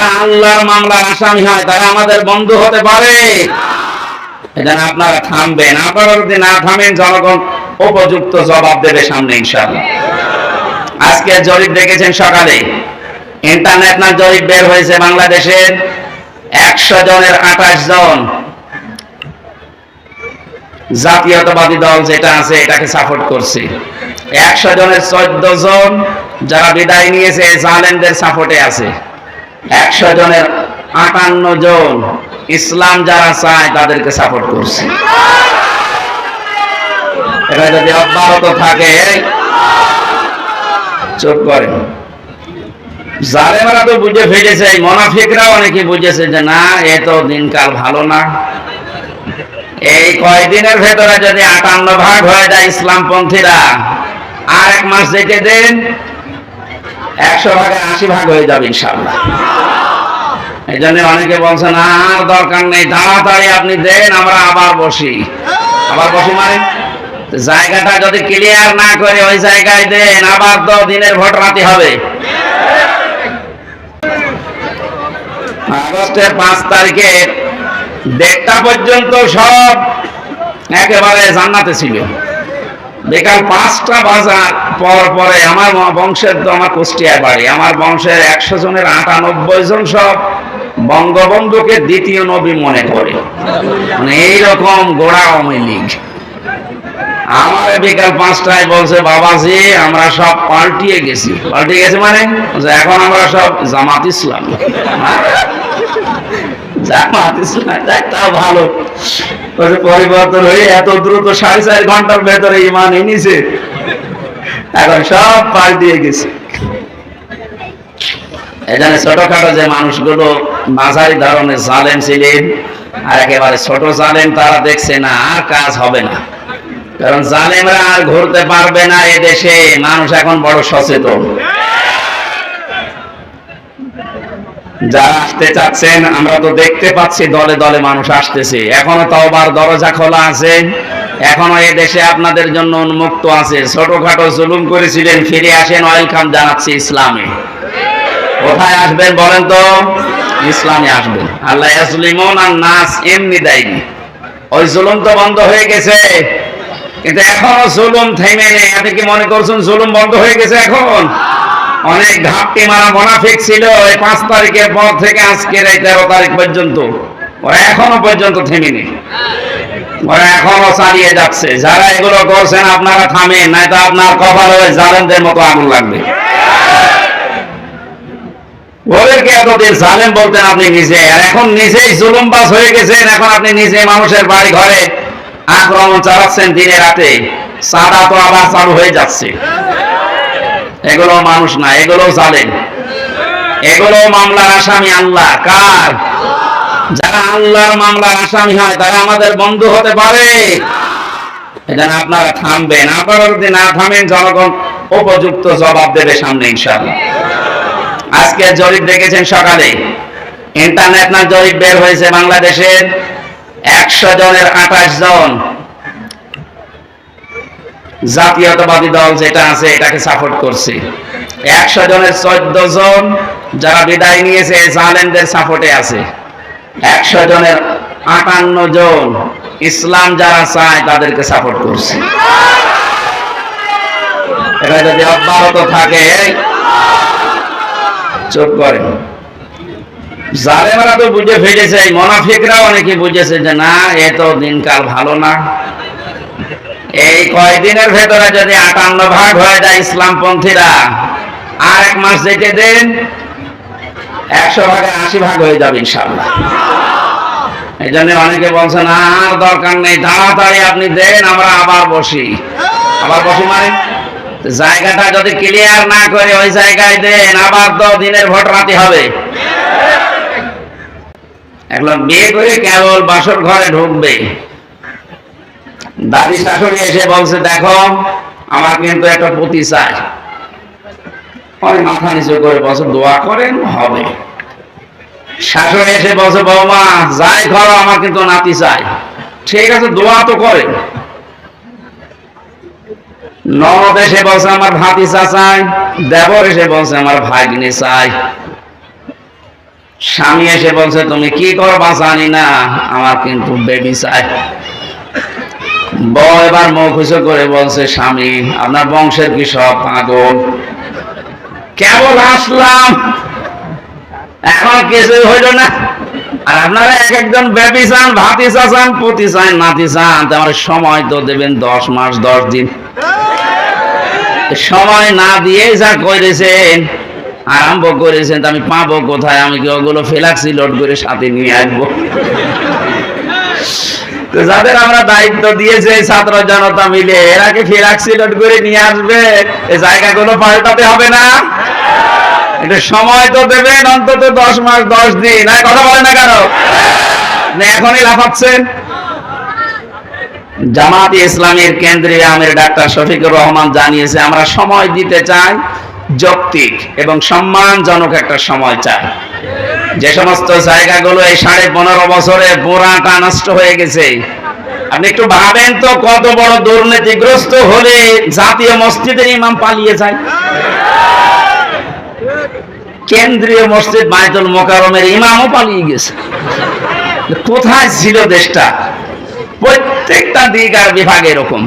যারা আল্লাহর মামলার আসামি হয়, তারা আমাদের বন্ধু হতে পারে। এজন্য আপনারা থামবেন আপনারা যদি না থামেন, জনগণ উপযুক্ত জবাব দেবে সামনে, ইনশাআল্লাহ। আজকে জরিপ দেখেছেন সকালে। ইন্টারন্যাশনাল জরিপ বের হয়েছে বাংলাদেশের একশো জনের আঠাশ জন জাতীয়তাবাদী দল যেটা আছে, এটাকে সাপোর্ট করছে। একশো জনের চোদ্দ জন যারা বিদায় নিয়েছে, জালেমদের সাপোর্টে আছে। একশো জনের আটান্ন জন ইসলাম যারা চায় তাদেরকে সাপোর্ট করছে। এটা যদি অব্যাহত থাকে, চুপ করেন। জালেমারা তো বুঝে অনেকে বুঝেছে যে না, এ তো দিনকাল ভালো না। এই কয়দিনের ভেতরে যদি আটান্ন ভাগ হয়ে যায় ইসলামপন্থীরা, আর এক মাস যেতে দেন, একশো ভাগে আশি ভাগ হয়ে যাবে ইনশাল্লাহ এই জন্য অনেকে বলছেন, আর দরকার নেই, তাড়াতাড়ি আপনি দেন, আমরা আবার বসি। আবার বসি মানে? জায়গাটা যদি ক্লিয়ার না করে, ওই জায়গায় দেন, আবার তো দিনের ভোট রাতে হবে। আগস্টের পাঁচ তারিখে দেড়টা পর্যন্ত সব একেবারে জান্নাতে ছিল। বিকাল পাঁচটা বাজার পর পরে আমার বংশের তো আমার কুষ্টিয়ায় বাড়ি, আমার বংশের একশো জনের আটানব্বই জন সব বঙ্গবন্ধুকে দ্বিতীয় নবী মনে করে। মানে এইরকম গোড়া আওয়ামী লীগ। আমার বিকাল পাঁচটায় বলছে, বাবাজি, আমরা সব পাল্টিয়ে গেছি। গেছি মানে? এখন আমরা সব জামাত ইসলাম। জামাত ইসলাম একটা ভালো। পরিবর্তন হয়ে এত দ্রুত সাড়ে চার ঘণ্টার ভেতরে ইমান এনেছে। এখন সব পাল্টিয়ে গেছে। এখানে ছোটখাটো যে মানুষগুলো মাঝারি ধরনের জালেম ছিলেন, আর একেবারে ছোট জালেম তারা দেখছে না, আর কাজ হবে না। কারণ জালেমরা আর ঘুরতে পারবে না এ দেশে, মানুষ এখন বড় সচেতন। যারা আসতে চাচ্ছেন, আমরা তো দেখতে পাচ্ছি দলে দলে মানুষ আসতেছে। এখনও তওবার দরজা খোলা আছে, এখনও এ দেশে আপনাদের জন্য উন্মুক্ত আছে। ছোটখাটো জুলুম করেছিলেন, ফিরে আসেন, ওয়েলকাম জানাচ্ছি ইসলামে। কোথায় আসবেন বলেন তো? ইসলামে আসবেন। আল্লাহ আর নাস এমনি দেয়নি। ওই জুলুম তো বন্ধ হয়ে গেছে। কিন্তু এখনও জুলুম থেমে নেই। আপনি কি মনে করছেন জুলুম বন্ধ হয়ে গেছে এখন? অনেক ঘাপটি মারা মোনাফিক ছিল এই পাঁচ তারিখের পর থেকে আজকের এই তেরো তারিখ পর্যন্ত। ওরা এখনও পর্যন্ত থেমেনি। ওরা এখনও চালিয়ে যাচ্ছে। যারা এগুলো করছেন, আপনারা থামেন। নাই তো আপনার কপালে ওই জালেমদের মতো আগুন লাগবে। ওদেরকে এতদিন জালেম বলতেন আপনি নিজে। আর এখন নিজেই জুলুম বাস হয়ে গেছেন, এখন আপনি নিজে মানুষের বাড়ি ঘরে আক্রমণ চালাচ্ছেন দিনে রাতে। সাদা তো আবার চালু হয়ে যাচ্ছে। এগুলো মানুষ না, এগুলো জালেম। এগুলো মামলার আসামি আল্লাহ। কার? যারা আল্লাহর মামলার আসামি হয়, তারা আমাদের বন্ধু হতে পারে। এজন্য আপনারা থামবেন। আপনারা যদি না থামেন, জনগণ উপযুক্ত জবাব দেবে সামনে, ইনশাআল্লাহ। আজকে জরিপ দেখেছেন সকালে। ইন্টারন্যাশনাল জরিপ বের হয়েছে বাংলাদেশের একশো জনের আঠাশ জন। জাতীয়তাবাদী দল যেটা আছে, এটাকে সাপোর্ট করছে। একশো জনের চোদ্দ জন যারা বিদায় নিয়েছে, জালেমদের সাপোর্টে আছে। একশো জনের আটান্ন জন ইসলাম যারা চায়, তাদেরকে সাপোর্ট করছে। এটা যদি অব্যাহত থাকে চুপ করেন। জালেমারা তো বুঝে ফেলেছে, এই মোনাফিকরাও অনেকে বুঝেছে যে না, এ তো দিনকাল ভালো না। এই কয়দিনের ভেতরে যদি আটান্ন ভাগ হয়ে যায় ইসলামপন্থীরা আর এক মাস যেতে দেন, একশো ভাগে আশি ভাগ হয়ে যাবে ইনশাল্লাহ এই জন্য অনেকে বলছেন, আর দরকার নেই, তাড়াতাড়ি আপনি দেন, আমরা আবার বসি। আবার বসি মানে? জায়গাটা যদি ক্লিয়ার না করে, ওই জায়গায় দেন, আবার তো দিনের ভোট রাতে হবে। এখন বিয়ে করে কেবল বাসর ঘরে ঢুকবে। দাদি শাশুড়ি এসে বলছে, দেখো, আমার কিন্তু একটা পুঁতি চাই। মাথা নিচু করে দোয়া করেন, হবে। শাশুড়ি এসে বৌমা, যাই করো আমার কিন্তু নাতি চাই। ঠিক আছে, দোয়া তো করেন। ননদ এসে বলছে, আমার ভাতিজা চাই দেবর এসে বলছে, আমার ভাগ্নে চাই। স্বামী এসে বলছে, তুমি কি করবা জানি না, আমার কিন্তু বেবি চাই। বউ এবার মুখ উঁচু করে বলছে, স্বামী, আপনার বংশের কি সব পাগল? কেবল আসলাম, এখন কিছু হইল না। আর আপনারা এক একজন বেবি চান চান চান, নাতি চান সময় তো দেবেন দশ মাস, দশ দিন। সময় না দিয়ে যা করেছেন, আরম্ভ করেছেন আমি পাবো কোথায়? আমি কি ওগুলো ফেলাক্সি লোড করে সাথে নিয়ে আসব? তো যাদের আমরা দায়িত্ব দিয়েছে ছাত্র জনতা মিলে, এরা কি ফেলাক্সি লোড করে নিয়ে আসবে? এই জায়গাগুলো পাল্টাতে হবে না? একটু সময় তো দেবেন, অন্তত দশ মাস, দশ দিন। আর কথা বলে না কেন? এখনই লাফাচ্ছেন। জামাত ইসলামের কেন্দ্রীয় আমির ডাক্তার শফিকুর রহমান জানিয়েছে, আমরা সময় দিতে চাই যৌক্তিক এবং সম্মানজনক একটা সময় চাই। যে সমস্ত জায়গাগুলো এই সাড়ে পনেরো বছরে বোরাটা নষ্ট হয়ে গেছে। আপনি একটু ভাবেন তো, কত বড় দুর্নীতিগ্রস্ত হলে জাতীয় মসজিদের ইমাম পালিয়ে যায়। কেন্দ্রীয় মসজিদ বাইতুল মোকারমের ইমামও পালিয়ে গেছে। কোথায় ছিল দেশটা? প্রত্যেকটা দিক আর বিভাগ এরকম।